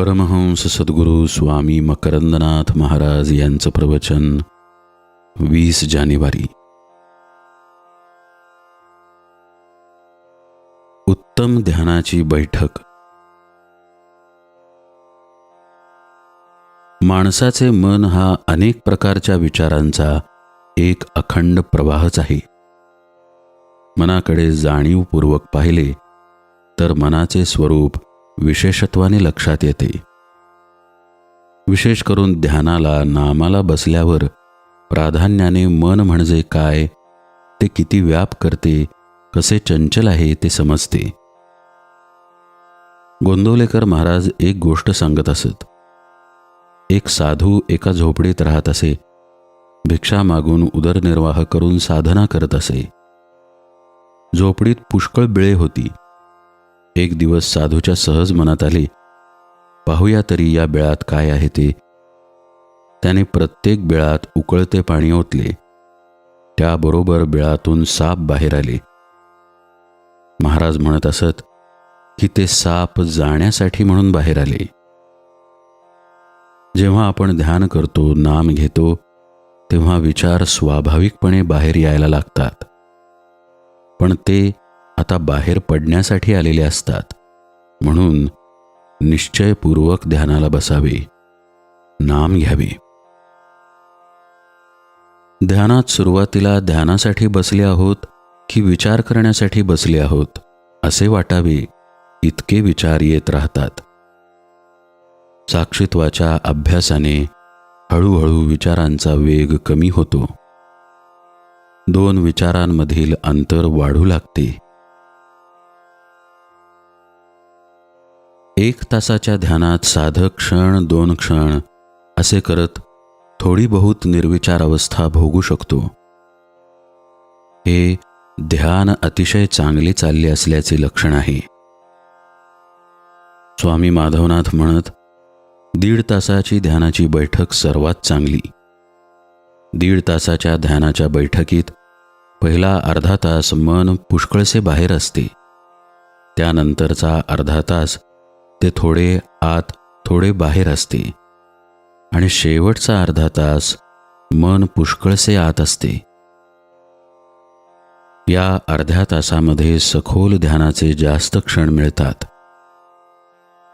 परमहंस सद्गुरू स्वामी मकरंदनाथ महाराज यांचं प्रवचन वीस जानेवारी. उत्तम ध्यानाची बैठक. माणसाचे मन हा अनेक प्रकारच्या विचारांचा एक अखंड प्रवाहच आहे. मनाकडे जाणीवपूर्वक पाहिले तर मनाचे स्वरूप विशेषत्वाने लक्षात येते. विशेष करून ध्यानाला नामाला बसल्यावर प्राधान्याने मन म्हणजे काय ते किती व्याप करते कसे चंचल आहे ते समजते. गोंदवलेकर महाराज एक गोष्ट सांगत असत. एक साधू एका झोपडीत राहत असे भिक्षा मागून उदरनिर्वाह करून साधना करत असे. झोपडीत पुष्कळ बिळे होती. एक दिवस साधूच्या सहज मनात आले पाहूया तरी या बेळात काय आहे ते. त्याने प्रत्येक बेळात उकळते पाणी ओतले. त्याबरोबर बिळातून साप बाहेर आले. महाराज म्हणत असत की ते साप जाण्यासाठी म्हणून बाहेर आले. जेव्हा आपण ध्यान करतो नाम घेतो तेव्हा विचार स्वाभाविकपणे बाहेर यायला लागतात. पण ते आता बाहेर पडण्यासाठी आलेले असतात. म्हणून निश्चयपूर्वक ध्यानाला बसावे. नाम घ्यावे. ध्यानात सुरुवातीला ध्यानासाठी बसले आहोत की विचार करण्यासाठी बसले आहोत असे वाटावे इतके विचार येत राहतात. साक्षित्वाच्या अभ्यासाने हळूहळू विचारांचा वेग कमी होतो. दोन विचारांमधील अंतर वाढू लागते. एक तासाच्या ध्यानात साधक क्षण दोन क्षण असे करत थोडी बहुत निर्विचार अवस्था भोगू शकतो. हे ध्यान अतिशय चांगले चालले असल्याचे लक्षण आहे. स्वामी माधवनाथ म्हणत दीड तासाची ध्यानाची बैठक सर्वात चांगली. दीड तासाच्या ध्यानाच्या बैठकीत पहिला अर्धा तास मन पुष्कळसे बाहेर असते. त्यानंतरचा अर्धा तास ते थोडे आत थोडे बाहेर असते. आणि शेवटचा अर्धा तास मन पुष्कळसे आत असते. या अर्ध्या तासामध्ये सखोल ध्यानाचे जास्त क्षण मिळतात.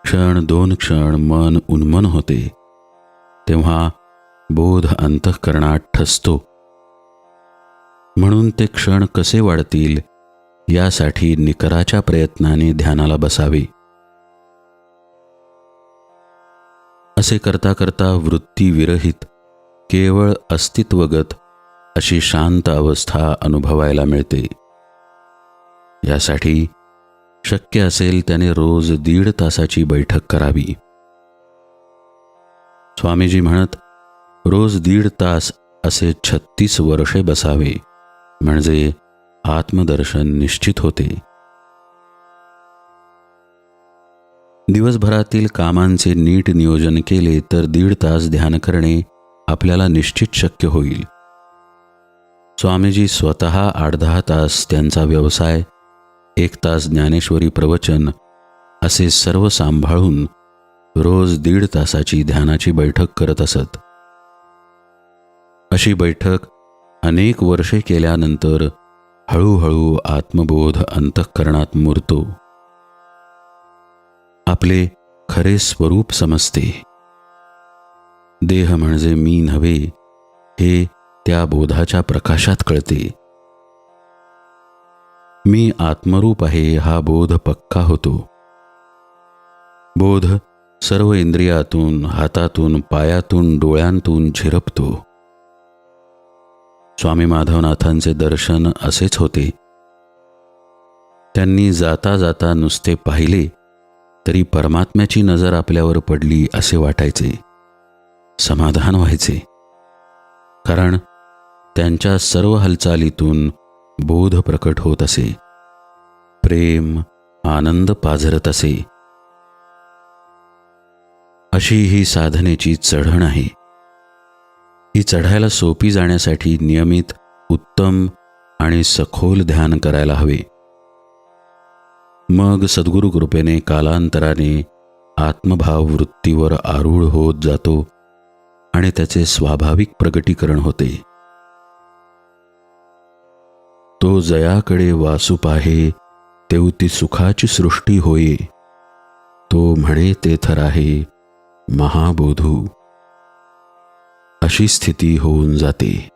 क्षण दोन क्षण मन उन्मन होते. तेव्हा बोध अंतःकरणात ठसतो. म्हणून ते क्षण कसे वाढतील यासाठी निकराच्या प्रयत्नाने ध्यानाला बसावे. असे करता करता वृत्तीविरहित केवळ अस्तित्वगत अशी शांत अवस्था अनुभवायला मिळते. यासाठी शक्य असेल त्याने रोज दीड तासाची बैठक करावी. स्वामीजी म्हणत रोज दीड तास असे छत्तीस वर्षे बसावे म्हणजे आत्मदर्शन निश्चित होते. दिवसभरातील कामांचे नीट नियोजन केले तर दीड तास ध्यान करणे आपल्याला निश्चित शक्य होईल. स्वामीजी स्वतः आठ दहा तास त्यांचा व्यवसाय एक तास ज्ञानेश्वरी प्रवचन असे सर्व सांभाळून रोज दीड तासाची ध्यानाची बैठक करत असत. अशी बैठक अनेक वर्षे केल्यानंतर हळूहळू आत्मबोध अंतःकरणात मुरतो. आपले खरे स्वरूप समजते. देह म्हणजे मी नव्हे हे त्या बोधाच्या प्रकाशात कळते. मी आत्मरूप आहे हा बोध पक्का होतो. बोध सर्व इंद्रियातून हातातून पायातून डोळ्यांतून झिरपतो स्वामी माधवनाथांचे दर्शन असेच होते. त्यांनी जाता जाता नुसते पाहिले तरी परमात्म्याची नजर आपल्यावर पडली असे वाटायचे. समाधान व्हायचे. कारण त्यांच्या सर्व हालचालीतून बोध प्रकट होत असे. प्रेम आनंद पाझरत असे. अशी ही साधनेची चढण आहे. ही चढायला सोपी जाण्यासाठी नियमित उत्तम आणि सखोल ध्यान करायला हवे. मग सद्गुरू कृपेने कालांतराने आत्मभाव वृत्तीवर आरूढ होत जातो आणि त्याचे स्वाभाविक प्रगटीकरण होते. तो जयाकडे वासूप आहे तेवती सुखाची सृष्टी होये. तो म्हणे तेथर आहे महाबोधू. अशी स्थिती होऊन जाते.